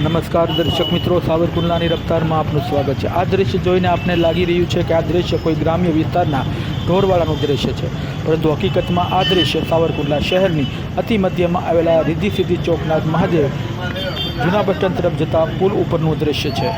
નમસ્કાર દર્શક મિત્રો, સાવરકુંડલાની રફતારમાં આપનું સ્વાગત છે. આ દ્રશ્ય જોઈને આપને લાગી રહ્યું છે કે આ દ્રશ્ય કોઈ ગ્રામ્ય વિસ્તારના ઢોરવાળાનું દ્રશ્ય છે. પરંતુ હકીકતમાં આ દ્રશ્ય સાવરકુંડલા શહેરની અતિ મધ્યમાં આવેલા રિદ્ધિ સિદ્ધિ ચોકનાથ મહાદેવ જૂના બસ તરફ જતા પુલ ઉપરનું દ્રશ્ય છે.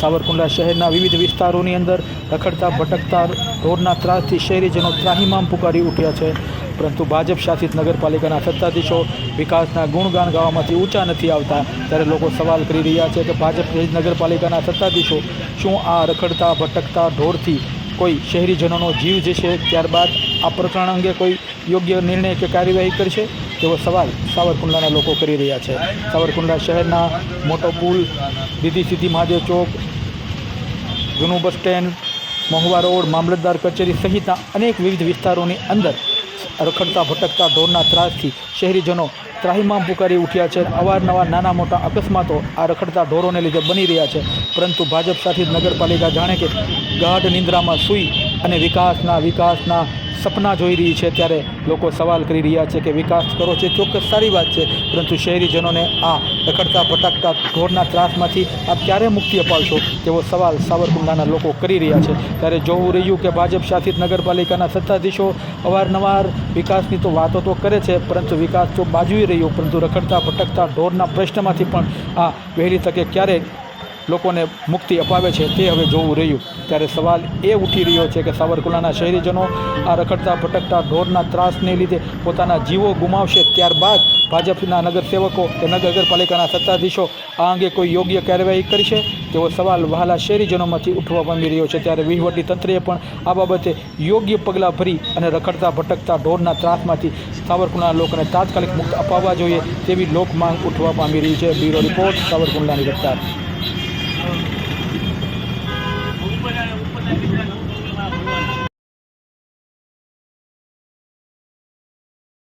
સાવરકુંડલા શહેરના વિવિધ વિસ્તારોની અંદર રખડતા, ભટકતા ઢોરના ત્રાસથી શહેરીજનો ત્રાહીમામ પુકારી ઉઠ્યા છે. પરંતુ ભાજપ શાસિત નગરપાલિકાના સત્તાધીશો વિકાસના ગુણગાન ગાવામાંથી ઊંચા નથી આવતા. ત્યારે લોકો સવાલ કરી રહ્યા છે કે ભાજપ નગરપાલિકાના સત્તાધીશો શું આ રખડતા, ભટકતા ઢોરથી કોઈ શહેરીજનોનો જીવ જશે? ત્યારબાદ આ પ્રકરણ અંગે કોઈ યોગ્ય નિર્ણય કે કાર્યવાહી કરશે? તેવો સવાલ સાવરકુંડલાના લોકો કરી રહ્યા છે. સાવરકુંડલા શહેરના મોટો પુલ દીદી સીધી મહાદેવ ચોક, જૂનું બસ સ્ટેન્ડ મહુવા રોડ, મામલતદાર કચેરી સહિતના અનેક વિવિધ વિસ્તારોની અંદર રખડતા, ભટકતા ઢોરના ત્રાસથી શહેરીજનો ત્રાહીમામ પુકારી ઉઠ્યા છે. અવારનવાર નાના મોટા અકસ્માતો આ રખડતા ઢોરોને લીધે બની રહ્યા છે. પરંતુ ભાજપ સાથે નગરપાલિકા જાણે કે ગાઢ નિંદ્રામાં સૂઈ અને વિકાસના વિકાસના સપના જોઈ રહી છે. ત્યારે લોકો સવાલ કરી રહ્યા છે કે વિકાસ કરો છે ચોક્કસ સારી વાત છે. પરંતુ શહેરીજનોને આ રખડતા ભટકતા ઢોરના ત્રાસમાંથી આપ ક્યારે મુક્તિ અપાવશો? તેવો સવાલ સાવરકુંડલાના લોકો કરી રહ્યા છે. ત્યારે જોવું રહ્યું કે ભાજપ શાસિત નગરપાલિકાના સત્તાધીશો અવારનવાર વિકાસની તો વાતો તો કરે છે, પરંતુ વિકાસ તો બાજુએ રહ્યો, પરંતુ રખડતા ભટકતા ઢોરના પ્રશ્નમાંથી પણ આ વહેલી તકે ક્યારે લોકોને મુક્તિ અપાવે છે તે હવે જોવું રહ્યું. ત્યારે સવાલ એ ઉઠી રહ્યો છે કે સાવરકુલાના શહેરીજનો આ રખડતા ભટકતા ઢોરના ત્રાસને લીધે પોતાના જીવો ગુમાવશે ત્યારબાદ ભાજપના નગરસેવકો કે નગરપાલિકાના સત્તાધીશો આ અંગે કોઈ યોગ્ય કાર્યવાહી કરશે? તેવો સવાલ વહાલા શહેરીજનોમાંથી ઉઠવા પામી રહ્યો છે. ત્યારે વહીવટી તંત્રએ પણ આ બાબતે યોગ્ય પગલાં ભરી અને રખડતા ભટકતા ઢોરના ત્રાસમાંથી સાવરકુંડલાના લોકોને તાત્કાલિક મુક્ત અપાવવા જોઈએ તેવી લોકમાંગ ઉઠવા પામી રહી છે. Bureau report, સાવરકુંડલાની રફતાર